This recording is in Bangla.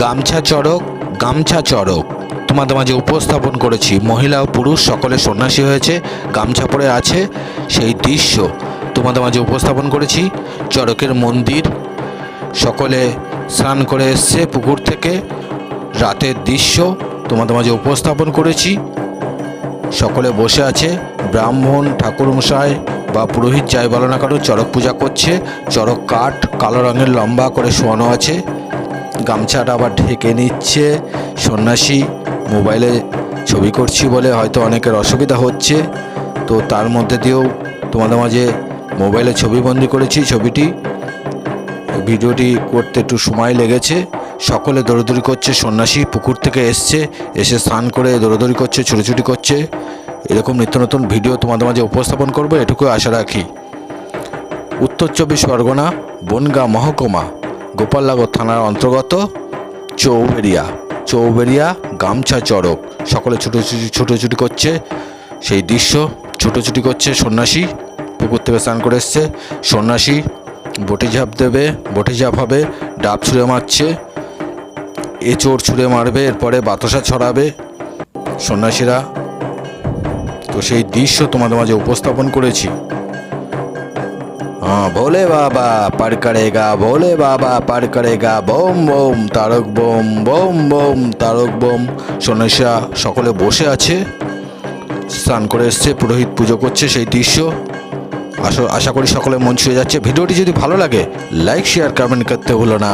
গামছা চড়ক গামছা চড়ক। তোমাদের মাঝে উপস্থাপন করেছি। মহিলা ও পুরুষ, সকলে সন্ন্যাসী হয়েছে, গামছা পরে আছে সেই দৃশ্য। তোমাদের মাঝে উপস্থাপন করেছি চড়কের মন্দির। সকলে স্নান করে এসছে পুকুর থেকে। রাতের দৃশ্য তোমাদের মাঝে উপস্থাপন করেছি। সকলে বসে আছে। ব্রাহ্মণ, ঠাকুরমশাই বা পুরোহিত যাই বলো না কেন, চড়ক পূজা করছে। চড়ক কাঠ কালো রঙের লম্বা করে শোয়ানো আছে। গামছাটা আবার ঢেকে নিচ্ছে। সন্ন্যাসী মোবাইলে ছবি করছি বলে হয়তো অনেকের অসুবিধা হচ্ছে। তো তার মধ্যে দিয়েও তোমাদের মাঝে মোবাইলে ছবিবন্দি করেছি ছবিটি। ভিডিওটি করতে একটু সময় লেগেছে। সকলে দৌড়দৌড়ি করছে, সন্ন্যাসী পুকুর থেকে এসছে, এসে স্নান করে দৌড়দৌড়ি করছে, ছুটোছুটি করছে। এরকম নিত্য নতুন ভিডিও তোমাদের মাঝে উপস্থাপন করব এটুকু আশা রাখি। উত্তর চব্বিশ পরগনা, বনগা মহকুমা। গোপালনগর থানার অন্তর্গত চৌবেরিয়া চৌবেরিয়া গামছা চড়ক। সকলে ছুটোছুটি ছুটোছুটি করছে সেই দৃশ্য। ছুটোছুটি করছে সন্ন্যাসী। পুকুর থেকে স্নান করে এসছে। সন্ন্যাসী বটি ঝাঁপ দেবে, বটি ঝাঁপ হবে, ডাব ছুঁড়ে মারছে। এঁচড় ছুঁড়ে মারবে, এরপরে বাতাসা ছড়াবে। সন্ন্যাসীরা, তো সেই দৃশ্য তোমাদের মাঝে উপস্থাপন করেছি। हाँ भोले बाबा पर करेगा भोले बाबा पर करेगा বোম বোম তারক বোম বোম বোম তারক বোম সন্ন্যাসীরা সকলে বসে আছে স্নান করে এসছে পুরোহিত পুজো করছে সেই দৃশ্য আশা আশা করি সকলে মন ছুঁয়ে যাচ্ছে ভিডিওটি যদি ভালো লাগে লাইক শেয়ার কমেন্ট করতে ভুলো না